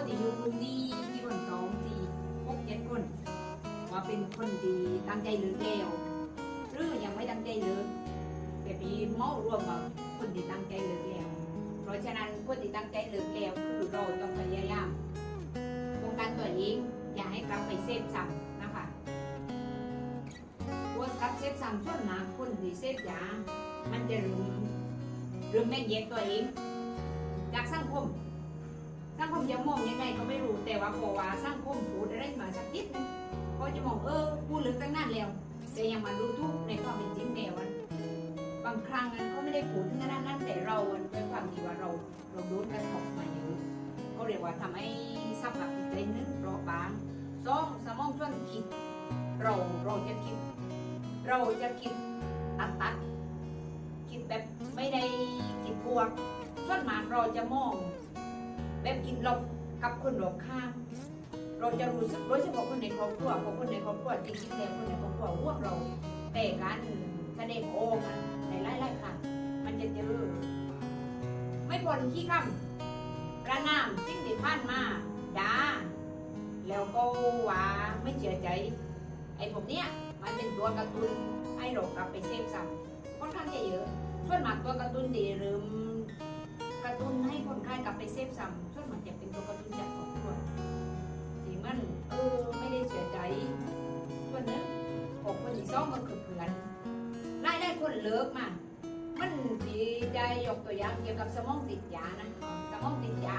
ก็จะอยู่ดีที่คนสองสี่หกเจ็ดคน ว่าเป็นคนดีตั้งใจเลิกแล้วหรือยังไม่ตั้งใจเลิกแบบนี้เมารวมกับคนที่ตั้งใจเลิกแล้ว เพราะฉะนั้นคนที่ตั้งใจเลิกแล้วคือเราต้องพยายามป้องกันตัวเองอย่าให้กลับไปเสพซ้ำนะคะพวกกลับเสพซ้ำส่วนมากคนที่เสพยามันจะลืมลืมแม่งแยกตัวเอง จะมองยังไงก็ไม่รู้แต่ว่าพอว่าสังคมพูดอะไรมาสักนิดนึงก็จะมองเออพูดลึกตั้งนานแล้วแต่ยังมาดูทุกในความเป็นจริงแล้วอะบางครั้งนั้นเขาไม่ได้พูดถึงขนาดนั้นแต่เราอะด้วยความที่ว่าเราเราโดนกระทบมาเยอะเขาเรียกว่าทำให้สภาพจิตใจนึงเปราะบางสองสมองส่วนคิด เราเราจะคิด เราจะคิดตัดตัดคิดแบบไม่ได้คิดบวกส่วนมากเราจะมอง แบบคิดลบกับคนรอบข้าง เราจะรู้สึกโดยเฉพาะคนในครอบครัวเพราะคนในครอบครัวจริงๆแล้วคนในครอบครัวห่วงเราแต่การแสดงออกอะในหลายๆครั้งมันจะเจอไม่พ้นขี้คำประนามสิ่งที่ผ่านมาด่าแล้วก็ว่าไม่เชื่อใจ ไอ้พวกเนี้ยมันเป็นตัวกระตุ้นให้เรากลับไปเสพซ้ำค่อนข้างจะเยอะส่วนมากตัวกระตุ้นที่เริ่ม มันคือเพื่อนไล่ได้คนเลิกมา มันดีใจยกตัวอย่างเกี่ยวกับสมองติดยานะสมองติดยา